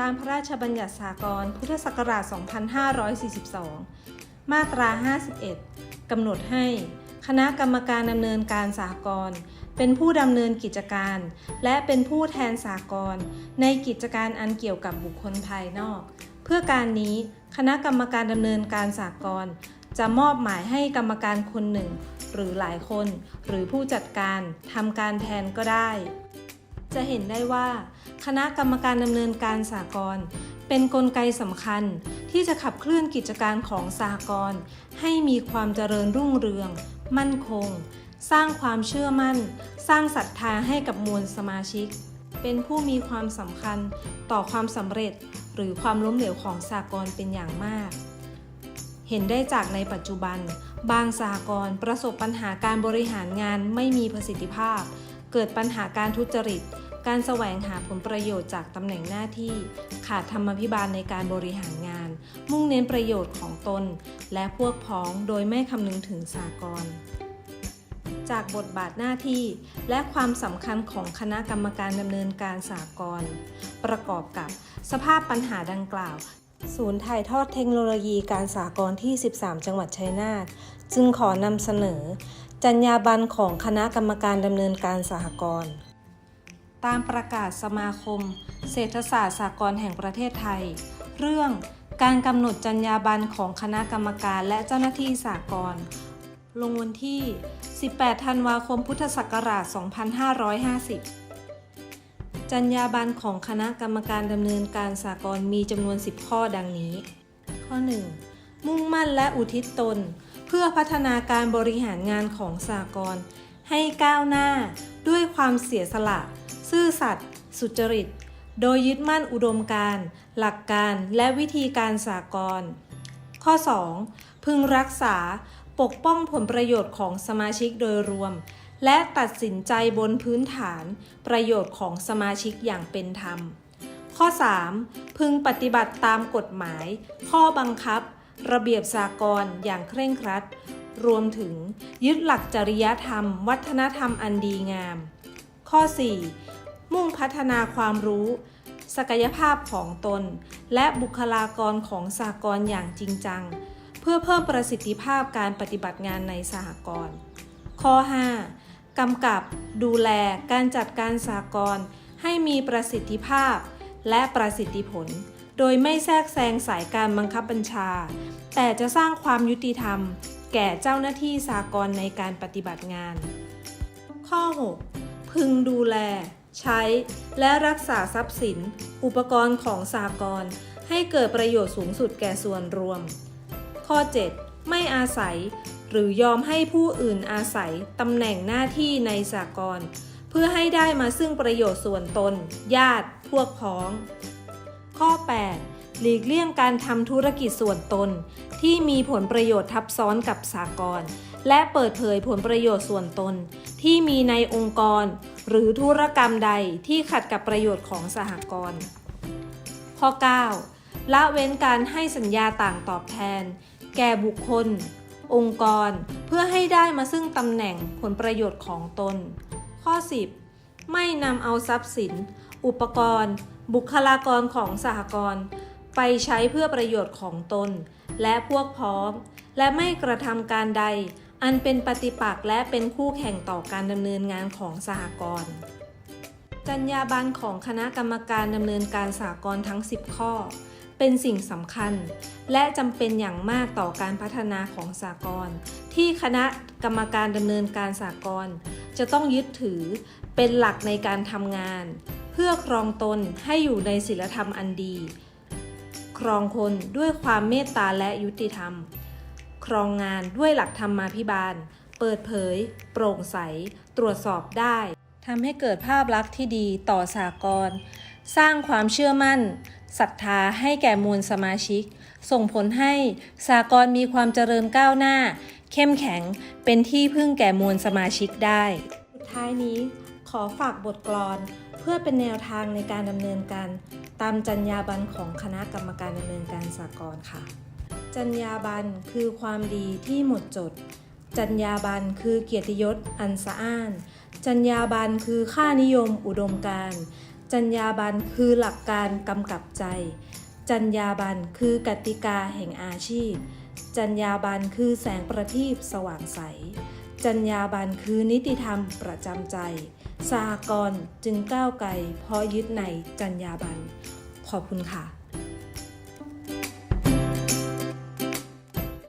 ตามพระราชบัญญัติสากลพุทธศักราช 2542 มาตรา 51 กำหนดให้คณะกรรมการดำเนินการสากลเป็นผู้ดำเนินกิจการ และเป็นผู้แทนสากลในกิจการอันเกี่ยวกับบุคคลภายนอก เพื่อการนี้คณะกรรมการดำเนินการสากลจะมอบหมายให้กรรมการคนหนึ่ง หรือหลายคน หรือผู้จัดการทำการแทนก็ได้ จะเห็นได้ว่า คณะกรรมการดำเนินการสากลเป็นนกลไกสำคัญที่จะขับเคลื่อนกิจการของสหกรณ์ให้มีความเจริญรุ่งเรือง มั่นคง สร้างความเชื่อมั่น สร้างศรัทธาให้กับมวลสมาชิก เป็นผู้มีความสำคัญต่อความสำเร็จหรือความล้มเหลวของสหกรณ์เป็นอย่างมาก เห็นได้จากในปัจจุบัน บางสหกรณ์ประสบปัญหาการบริหารงานไม่มีประสิทธิภาพ เกิดปัญหาการทุจริต การแสวงหาผลประโยชน์จากตำแหน่งหน้าที่ ขาดธรรมพิบาลในการบริหารงาน มุ่งเน้นประโยชน์ของตน และพวกพ้องโดยไม่คำนึงถึงสากลจากบทบาทหน้าที่ และความสำคัญของคณะกรรมการดำเนินการสากลประกอบกับสภาพปัญหาดังกล่าว ศูนย์ถ่ายทอดเทคโนโลยีการสากลที่ 13 จังหวัดชัยนาท จึงขอนำเสนอ จรรยาบรรณของคณะกรรมการดำเนินการสหกรณ์ ตามประกาศสมาคม เศรษฐศาสตร์สากลแห่งประเทศไทย เรื่องการกำหนดจรรยาบรรณของคณะกรรมการและเจ้าหน้าที่สากลลงวันที่ 18 ธันวาคม พุทธศักราช 2550 จรรยาบรรณของคณะกรรมการดำเนินการสากลมีจำนวน 10 ข้อดังนี้ ข้อ 1. มุ่งมั่นและอุทิศตน เพื่อพัฒนาการบริหารงานของสากลให้ก้าวหน้า ด้วยความเสียสละ ซื่อสัตย์สุจริต โดยยึดมั่นอุดมการณ์ หลักการและวิธีการสากลข้อ 2. พึงรักษาปกป้องผลประโยชน์ของสมาชิกโดยรวม และตัดสินใจบนพื้นฐาน ประโยชน์ของสมาชิกอย่างเป็นธรรม ข้อ 3. พึงปฏิบัติตามกฎหมาย ข้อบังคับ ระเบียบสากลอย่างเคร่งครัด รวมถึงยึดหลักจริยธรรม วัฒนธรรมอันดีงาม ข้อ 4. มุ่งพัฒนาความรู้ ศักยภาพของตน และบุคลากรของสหกรณ์อย่างจริงจัง เพื่อเพิ่มประสิทธิภาพการปฏิบัติงานในสหกรณ์ข้อ 5. กำกับดูแลการจัดการสหกรณ์ให้มีประสิทธิภาพและประสิทธิผล โดยไม่แทรกแซงสายการบังคับบัญชา แต่จะสร้างความยุติธรรม แก่เจ้าหน้าที่สหกรณ์ในการปฏิบัติงาน ข้อ 6 พึงดูแล ใช้ และรักษาทรัพย์สิน อุปกรณ์ของสหกรณ์ให้เกิดประโยชน์สูงสุดแก่ส่วนรวม ข้อ 7 ไม่อาศัย หรือยอมให้ผู้อื่นอาศัยตำแหน่งหน้าที่ในสากลเพื่อให้ได้มาซึ่งประโยชน์ส่วนตน ญาติ พวกพ้อง ข้อ 8 หลีกเลี่ยงการทำธุรกิจส่วนตน ที่มีผลประโยชน์ทับซ้อนกับสากลและเปิดเผยผลประโยชน์ส่วนตน ที่มีในองค์กร หรือธุรกรรมใดที่ขัดกับประโยชน์ของสหกรณ์ข้อ 9 ละเว้นการให้สัญญาต่างตอบแทน แก่บุคคล องค์กร เพื่อให้ได้มาซึ่งตำแหน่งผลประโยชน์ของตน ข้อ 10 ไม่นำเอาทรัพย์สิน อุปกรณ์ บุคลากรของสหกรณ์ไปใช้เพื่อประโยชน์ของตน และพวกพ้อง และไม่กระทำการใด อันเป็นปฏิปักษ์และเป็นคู่แข่งต่อการดำเนินงานของสหกรณ์จรรยาบรรณของคณะกรรมการดำเนินการสหกรณ์ทั้ง 10 ข้อ เป็นสิ่งสำคัญ และจำเป็นอย่างมากต่อการพัฒนาของสหกรณ์ที่คณะกรรมการดำเนินการสหกรณ์จะต้องยึดถือเป็นหลักในการทำงาน พื่อครองตนให้อยู่ในศีลธรรมอันดี ครองคนด้วยความเมตตาและยุติธรรม ครองงานด้วยหลักธรรมาภิบาล เปิดเผย โปร่งใส ตรวจสอบได้ทำให้เกิดภาพลักษณ์ที่ดีต่อสากลสร้างความเชื่อมั่นศรัทธาให้แก่มวลสมาชิก ส่งผลให้สากลมีความเจริญก้าวหน้า เข้มแข็งเป็นที่พึ่งแก่มวลสมาชิกได้ สุดท้ายนี้ขอฝากบทกลอน เพื่อเป็นแนวทางในการดำเนินการตามจรรยาบรรณของคณะกรรมการดำเนินการสากลค่ะ จรรยาบรรณคือความดีที่หมดจด จรรยาบรรณคือเกียรติยศอันสะอ้าน จรรยาบรรณคือค่านิยมอุดมการจรรยาบรรณคือหลักการกำกับใจ จรรยาบรรณคือกติกาแห่งอาชีพ จรรยาบรรณคือแสงประทีปสว่างใส จรรยาบรรณคือนิติธรรมประจำใจ สากรจึงก้าวไกลเพราะยึดในจรรยาบรรณขอบคุณค่ะ